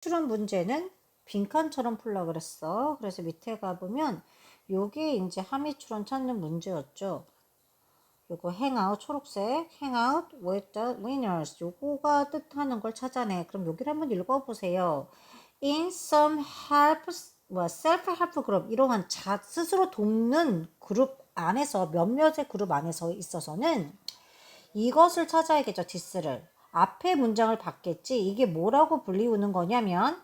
추론 문제는 빈칸처럼 풀라 그랬어. 그래서 밑에 가보면 요게 이제 추론 찾는 문제였죠. 요거 hangout 초록색 hangout with the winners 요거가 뜻하는 걸 찾아내. 그럼 여기를 한번 읽어보세요. In some help, 뭐 self-help 그룹 이러한 자 스스로 돕는 그룹 안에서 몇몇의 그룹 안에서 있어서는 이것을 찾아야겠죠. 디스를 앞에 문장을 받겠지. 이게 뭐라고 불리우는 거냐면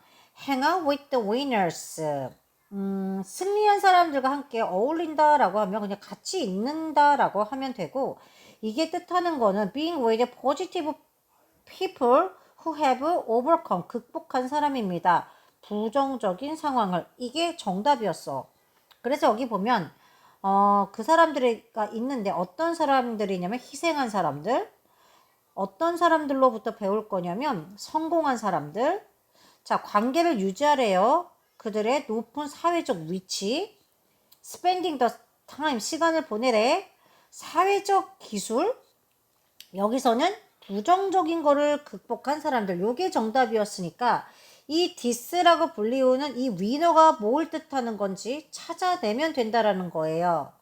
hang out with the winners. 음, 승리한 사람들과 함께 어울린다라고 하면 그냥 같이 있는다라고 하면 되고 이게 뜻하는 거는 being with positive people who have overcome 극복한 사람입니다. 부정적인 상황을 이게 정답이었어. 그래서 여기 보면 어, 그 사람들이가 있는데 어떤 사람들이냐면 희생한 사람들 어떤 사람들로부터 배울 거냐면 성공한 사람들 자 관계를 유지하래요. 그들의 높은 사회적 위치, spending the time, 시간을 보내래, 사회적 기술, 여기서는 부정적인 거를 극복한 사람들, 요게 정답이었으니까 이 디스라고 불리우는 이 위너가 뭘 뜻하는 건지 찾아내면 된다라는 거예요.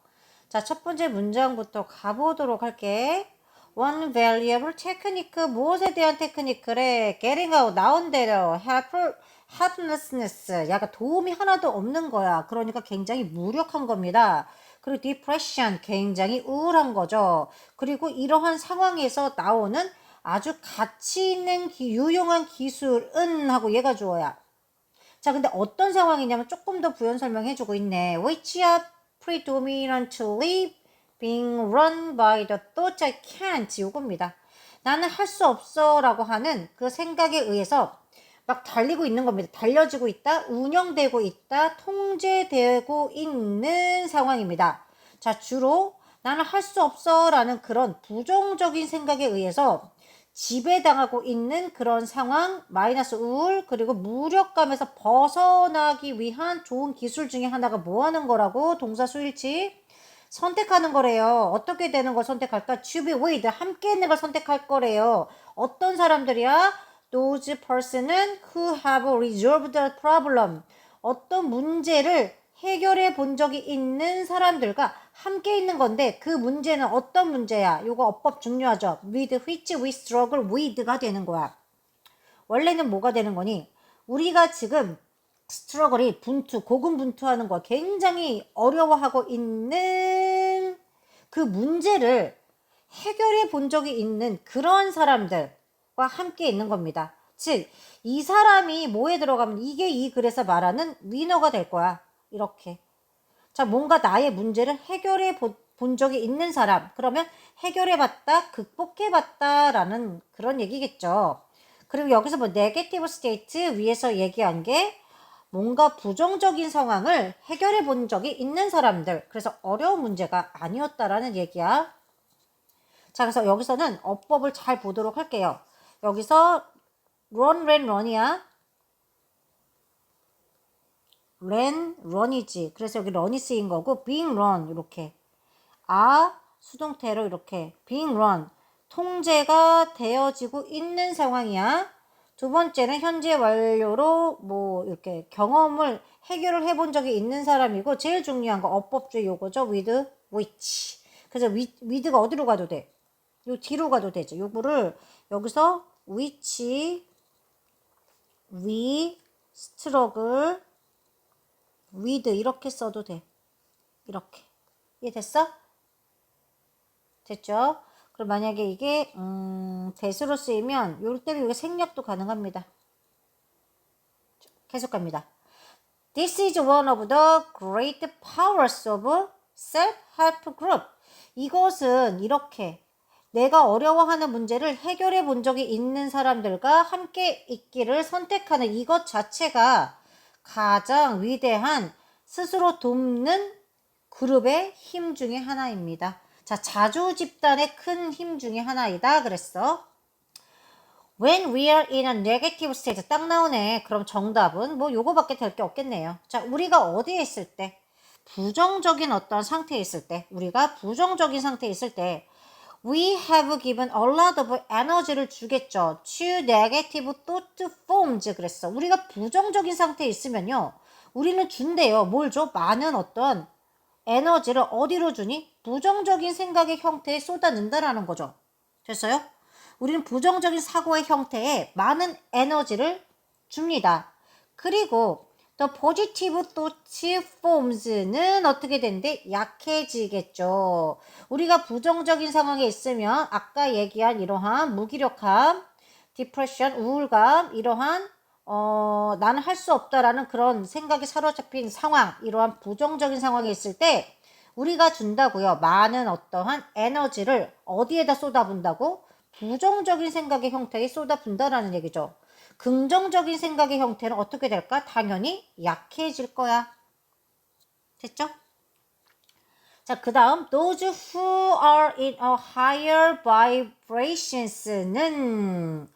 자, 첫 번째 문장부터 가보도록 할게. One valuable technique, 무엇에 대한 테크니크래? Getting out, 나온 대로, help, helplessness, 약간 도움이 하나도 없는 거야. 그러니까 굉장히 무력한 겁니다. 그리고 depression, 굉장히 우울한 거죠. 그리고 이러한 상황에서 나오는 아주 가치 있는 기, 유용한 기술은 하고 얘가 주어야. 자, 근데 어떤 상황이냐면 조금 더 부연 설명해주고 있네. Which are predominantly being run by the thoughts I can't. 요겁니다. 나는 할 수 없어 라고 하는 그 생각에 의해서 막 달리고 있는 겁니다. 달려지고 있다, 운영되고 있다, 통제되고 있는 상황입니다. 자, 주로 나는 할 수 없어 라는 그런 부정적인 생각에 의해서 지배당하고 있는 그런 상황, 마이너스 우울, 그리고 무력감에서 벗어나기 위한 좋은 기술 중에 하나가 뭐 하는 거라고? 동사 수일치. 선택하는 거래요. 어떻게 되는 걸 선택할까? to be with, 함께 있는 걸 선택할 거래요. 어떤 사람들이야? Those person은 who have resolved the problem. 어떤 문제를 해결해 본 적이 있는 사람들과 함께 있는 건데 그 문제는 어떤 문제야? 요거 어법 중요하죠. with which we struggle with가 되는 거야. 원래는 뭐가 되는 거니? 우리가 지금 스트러글이 분투, 고군분투하는 거 굉장히 어려워하고 있는 그 문제를 해결해 본 적이 있는 그런 사람들과 함께 있는 겁니다. 즉, 이 사람이 뭐에 들어가면 이게 이 글에서 말하는 위너가 될 거야. 이렇게. 자, 뭔가 나의 문제를 해결해 보, 본 적이 있는 사람. 그러면 해결해 봤다, 극복해 봤다라는 그런 얘기겠죠. 그리고 여기서 뭐 네게티브 스테이트 위에서 얘기한 게 뭔가 부정적인 상황을 해결해 본 적이 있는 사람들. 그래서 어려운 문제가 아니었다라는 얘기야. 자, 그래서 여기서는 어법을 잘 보도록 할게요. 여기서 run, ran, run이야. ran, run이지. 그래서 여기 run이 쓰인 거고 being run 이렇게. 아, 수동태로 이렇게 being run. 통제가 되어지고 있는 상황이야. 두 번째는 현재 완료로 뭐 이렇게 경험을 해결을 해본 적이 있는 사람이고 제일 중요한 거 어법주의 요거죠. with which. 그래서 with가 어디로 가도 돼? 요 뒤로 가도 되죠. 요거를 여기서 which we struggle with 이렇게 써도 돼. 이렇게. 이해됐어? 됐죠? 그럼 만약에 이게 음, 대수로 쓰이면 요럴 때는 이게 생략도 가능합니다. 계속 갑니다. This is one of the great powers of self-help group. 이것은 이렇게 내가 어려워하는 문제를 해결해 본 적이 있는 사람들과 함께 있기를 선택하는 이것 자체가 가장 위대한 스스로 돕는 그룹의 힘 중에 하나입니다. 자, 자주 집단의 큰 힘 중에 하나이다. 그랬어. When we are in a negative state. 딱 나오네. 그럼 정답은 뭐 요거밖에 될 게 없겠네요. 자, 우리가 어디에 있을 때? 부정적인 어떤 상태에 있을 때. 우리가 부정적인 상태에 있을 때. we have given a lot of energy를 주겠죠. to negative thought forms 그랬어. 우리가 부정적인 상태에 있으면요. 우리는 준대요. 뭘 줘? 많은 어떤 에너지를 어디로 주니? 부정적인 생각의 형태에 쏟아낸다라는 거죠. 됐어요? 우리는 부정적인 사고의 형태에 많은 에너지를 줍니다. 그리고 the positive thought forms는 어떻게 된대? 약해지겠죠. 우리가 부정적인 상황에 있으면 아까 얘기한 이러한 무기력함, 디프레션, 우울감, 이러한 어, 나는 할 수 없다라는 그런 생각이 사로잡힌 상황, 이러한 부정적인 상황에 있을 때 우리가 준다고요. 많은 어떠한 에너지를 어디에다 쏟아분다고? 부정적인 생각의 형태에 쏟아분다라는 얘기죠. 긍정적인 생각의 형태는 어떻게 될까? 당연히 약해질 거야. 됐죠? 자, 그 다음, those who are in a higher vibrations는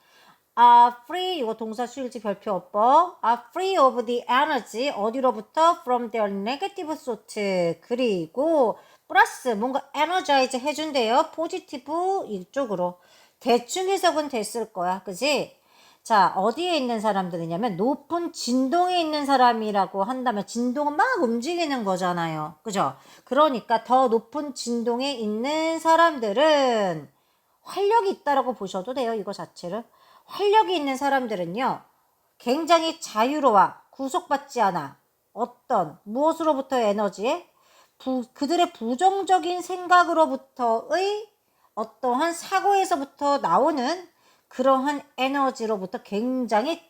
are free, 이거 동사 수일지 별표 어법, are free of the energy, 어디로부터? from their negative thought. 그리고, 플러스, 뭔가 energize 해준대요. 포지티브 이쪽으로. 대충 해석은 됐을 거야. 그지? 자, 어디에 있는 사람들이냐면 높은 진동에 있는 사람이라고 한다면 진동은 막 움직이는 거잖아요. 그죠? 그러니까 더 높은 진동에 있는 사람들은 활력이 있다라고 보셔도 돼요. 이거 자체를. 활력이 있는 사람들은요. 굉장히 자유로워. 구속받지 않아. 어떤 무엇으로부터의 에너지에 부, 그들의 부정적인 생각으로부터의 어떠한 사고에서부터 나오는 그러한 에너지로부터 굉장히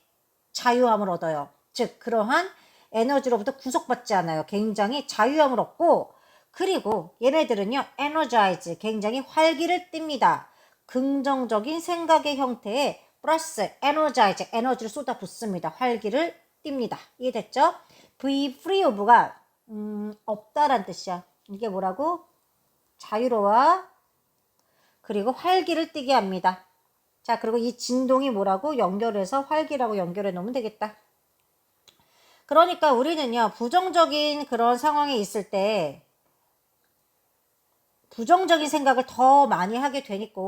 자유함을 얻어요. 즉, 그러한 에너지로부터 구속받지 않아요. 굉장히 자유함을 얻고, 그리고 얘네들은요, 에너자이즈, 굉장히 활기를 띱니다. 긍정적인 생각의 형태에 플러스 에너자이즈, 에너지를 쏟아 붓습니다. 활기를 띱니다. 이해됐죠? be free of가, 음, 없다란 뜻이야. 이게 뭐라고? 자유로워. 그리고 활기를 띠게 합니다. 자, 그리고 이 진동이 뭐라고 연결해서 활기라고 연결해 놓으면 되겠다. 그러니까 우리는요, 부정적인 그런 상황에 있을 때, 부정적인 생각을 더 많이 하게 되니까,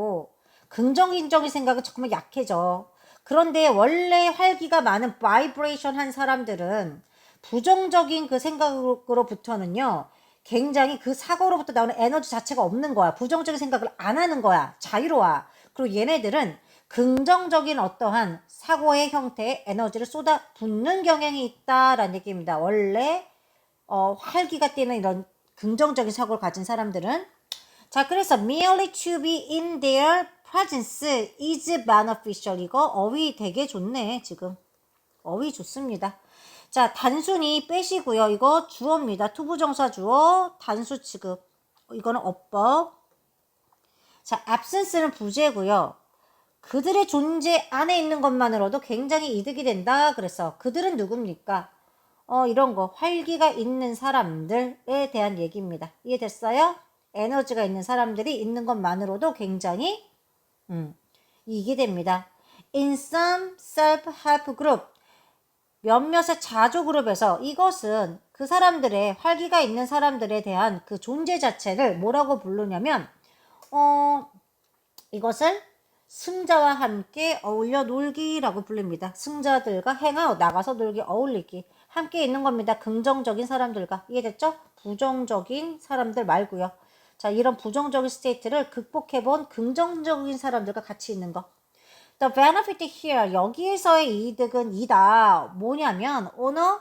긍정적인 생각은 조금은 약해져. 그런데 원래 활기가 많은 바이브레이션 한 사람들은 부정적인 그 생각으로부터는요, 굉장히 그 사고로부터 나오는 에너지 자체가 없는 거야. 부정적인 생각을 안 하는 거야. 자유로워. 그리고 얘네들은 긍정적인 어떠한 사고의 형태의 에너지를 쏟아 붓는 경향이 있다라는 얘기입니다. 원래 어, 활기가 뛰는 이런 긍정적인 사고를 가진 사람들은 자 그래서 merely to be in their presence is beneficial 이거 어휘 되게 좋네 지금 어휘 좋습니다. 자 단순히 빼시고요. 이거 주어입니다. 투부정사 주어 단수 취급 이거는 어법 자 absence는 부재고요. 그들의 존재 안에 있는 것만으로도 굉장히 이득이 된다. 그래서 그들은 누굽니까? 어, 이런 거 활기가 있는 사람들에 대한 얘기입니다. 이해됐어요? 에너지가 있는 사람들이 있는 것만으로도 굉장히 음, 이익이 됩니다. In some self-help group 몇몇의 자조 그룹에서 이것은 그 사람들의 활기가 있는 사람들에 대한 그 존재 자체를 뭐라고 부르냐면 어 이것을 승자와 함께 어울려 놀기라고 불립니다. 승자들과 행하고 나가서 놀기, 어울리기. 함께 있는 겁니다. 긍정적인 사람들과. 이해됐죠? 부정적인 사람들 말고요. 자, 이런 부정적인 스테이트를 극복해본 긍정적인 사람들과 같이 있는 거. The benefit here, 여기에서의 이득은 이다. 뭐냐면, a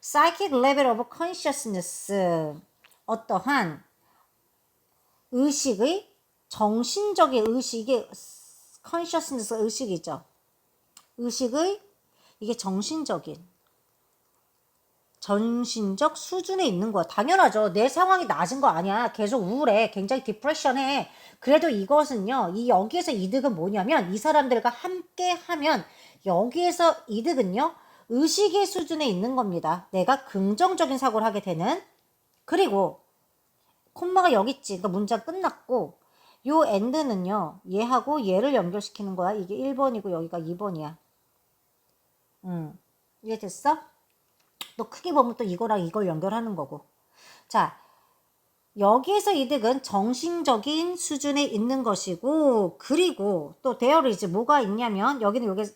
psychic level of consciousness. 어떠한 의식의 정신적인 의식의 consciousness 의식이죠. 의식의 이게 정신적인 정신적 수준에 있는 거야. 당연하죠. 내 상황이 낮은 거 아니야. 계속 우울해. 굉장히 디프레션해. 그래도 이것은요. 이 여기에서 이득은 뭐냐면 이 사람들과 함께 하면 여기에서 이득은요. 의식의 수준에 있는 겁니다. 내가 긍정적인 사고를 하게 되는 그리고 콤마가 여기 있지. 그러니까 문장 끝났고 요 end는요. 얘하고 얘를 연결시키는 거야. 이게 1번이고 여기가 2번이야. 음. 이해됐어? 또 크게 보면 또 이거랑 이걸 연결하는 거고. 자, 여기에서 이득은 정신적인 수준에 있는 것이고 그리고 또 데어리즈 뭐가 있냐면 여기는 요게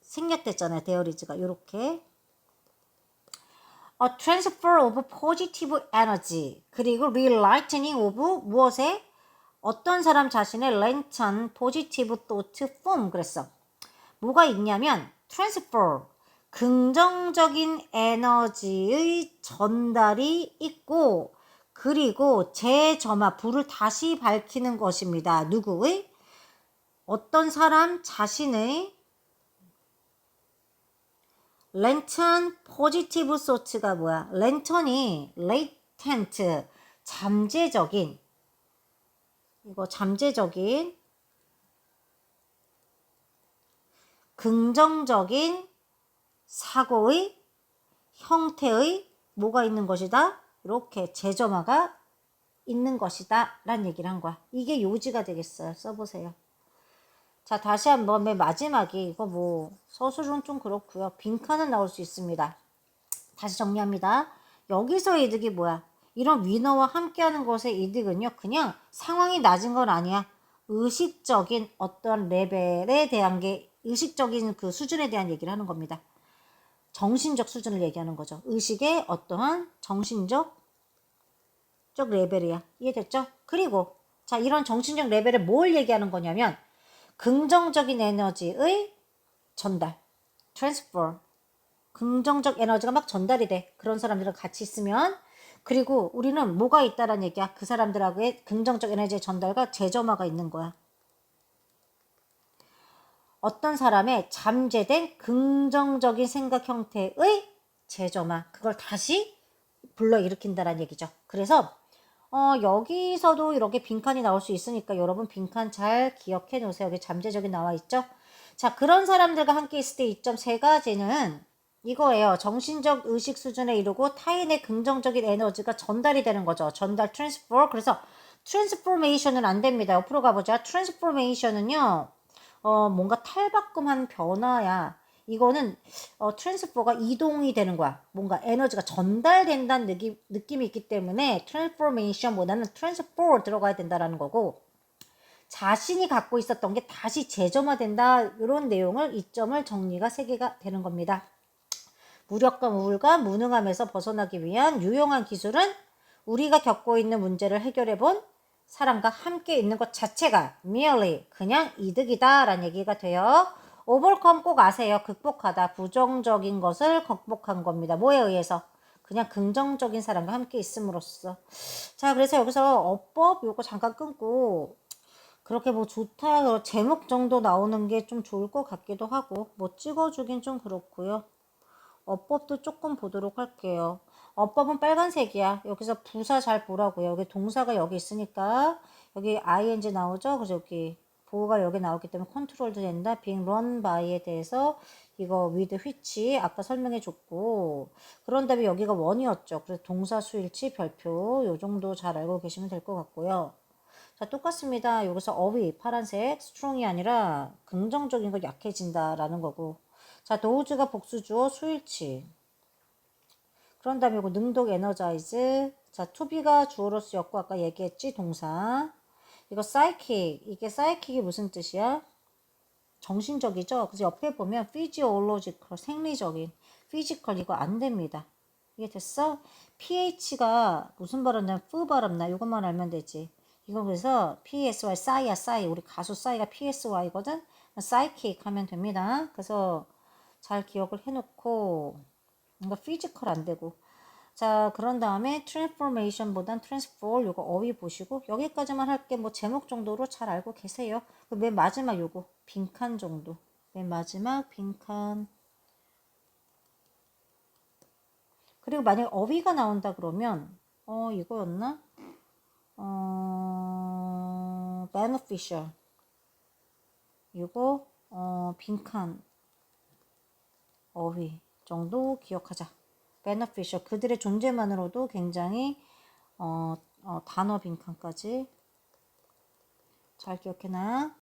생략됐잖아요. 데어리즈가 요렇게 a transfer of positive energy 그리고 relightening of 무엇에 어떤 사람 자신의 lantern positive thought form 그랬어. 뭐가 있냐면 transfer 긍정적인 에너지의 전달이 있고 그리고 재점화 불을 다시 밝히는 것입니다. 누구의? 어떤 사람 자신의 랜턴 포지티브 소트가 뭐야? 랜턴이 레이텐트 잠재적인 이거 잠재적인 긍정적인 사고의 형태의 뭐가 있는 것이다? 이렇게 재점화가 있는 것이다 라는 얘기를 한 거야. 이게 요지가 되겠어요. 써보세요. 자 다시 한번 맨 마지막이 이거 뭐 서술은 좀 그렇고요. 빈칸은 나올 수 있습니다. 다시 정리합니다. 여기서 이득이 뭐야? 이런 위너와 함께하는 것의 이득은요. 그냥 상황이 낮은 건 아니야. 의식적인 어떤 레벨에 대한 게 의식적인 그 수준에 대한 얘기를 하는 겁니다. 정신적 수준을 얘기하는 거죠. 의식의 어떠한 정신적 적 레벨이야. 이해됐죠? 그리고 자 이런 정신적 레벨에 뭘 얘기하는 거냐면 긍정적인 에너지의 전달, transfer. 긍정적 에너지가 막 전달이 돼. 그런 사람들과 같이 있으면 그리고 우리는 뭐가 있다라는 얘기야. 그 사람들하고의 긍정적 에너지의 전달과 재점화가 있는 거야. 어떤 사람의 잠재된 긍정적인 생각 형태의 재점화 그걸 다시 불러일으킨다라는 얘기죠. 그래서 어, 여기서도 이렇게 빈칸이 나올 수 있으니까 여러분 빈칸 잘 기억해 놓으세요. 여기 잠재적인 나와 있죠? 자, 그런 사람들과 함께 있을 때 이점 세 가지는 이거예요. 정신적 의식 수준에 이르고 타인의 긍정적인 에너지가 전달이 되는 거죠. 전달, 트랜스포. 그래서 트랜스포메이션은 안 됩니다. 옆으로 가보자. 트랜스포메이션은요. 어, 뭔가 탈바꿈한 변화야. 이거는 어, 트랜스퍼가 이동이 되는 거야. 뭔가 에너지가 전달된다는 느낌, 느낌이 있기 때문에 트랜스포메이션보다는 트랜스포 들어가야 된다라는 거고 자신이 갖고 있었던 게 다시 재점화된다 이런 내용을 이점을 정리가 세 개가 되는 겁니다. 무력감, 우울감, 무능함에서 벗어나기 위한 유용한 기술은 우리가 겪고 있는 문제를 해결해 본 사람과 함께 있는 것 자체가 merely 그냥 이득이다 라는 얘기가 돼요. overcome 꼭 아세요. 극복하다. 부정적인 것을 극복한 겁니다. 뭐에 의해서? 그냥 긍정적인 사람과 함께 있음으로써. 자, 그래서 여기서 어법 요거 잠깐 끊고 그렇게 뭐 좋다 제목 정도 나오는 게 좀 좋을 것 같기도 하고 뭐 찍어주긴 좀 그렇고요. 어법도 조금 보도록 할게요. 어법은 빨간색이야. 여기서 부사 잘 보라고요. 여기 동사가 여기 있으니까 여기 ing 나오죠? 그래서 여기 보호가 여기 나오기 때문에 컨트롤도 된다. being run by에 대해서 이거 with which 아까 설명해 줬고 그런 다음에 여기가 원이었죠. 그래서 동사 수일치 별표 요 정도 잘 알고 계시면 될 것 같고요. 자 똑같습니다. 여기서 어휘 파란색 strong이 아니라 긍정적인 거 약해진다라는 거고 자 도우즈가 복수주어 수일치 그런 다음에 이거 능동 에너자이즈 자 투비가 주어로서였고 아까 얘기했지 동사 이거 사이킥 이게 사이킥이 무슨 뜻이야? 정신적이죠. 그래서 옆에 보면 physiological 생리적인 physical 이거 안 됩니다. 이게 됐어? pH가 무슨 발음나? f 발음나? 이것만 알면 되지. 이거 그래서 PSY 싸이야 싸이 우리 가수 싸이가 PSY거든. 사이킥 하면 됩니다. 그래서 잘 기억을 해놓고 뭔가 피지컬 안 되고. 자 그런 다음에 트랜스포메이션보단 트랜스포 요거 어휘 보시고 여기까지만 할게. 뭐 제목 정도로 잘 알고 계세요. 그 맨 마지막 요거 빈칸 정도. 맨 마지막 빈칸. 그리고 만약 어휘가 나온다 그러면 어 이거였나? 어 beneficial. 이거 어 빈칸. 어휘 정도 기억하자. beneficial 그들의 존재만으로도 굉장히 어, 어, 단어 빈칸까지 잘 기억해놔.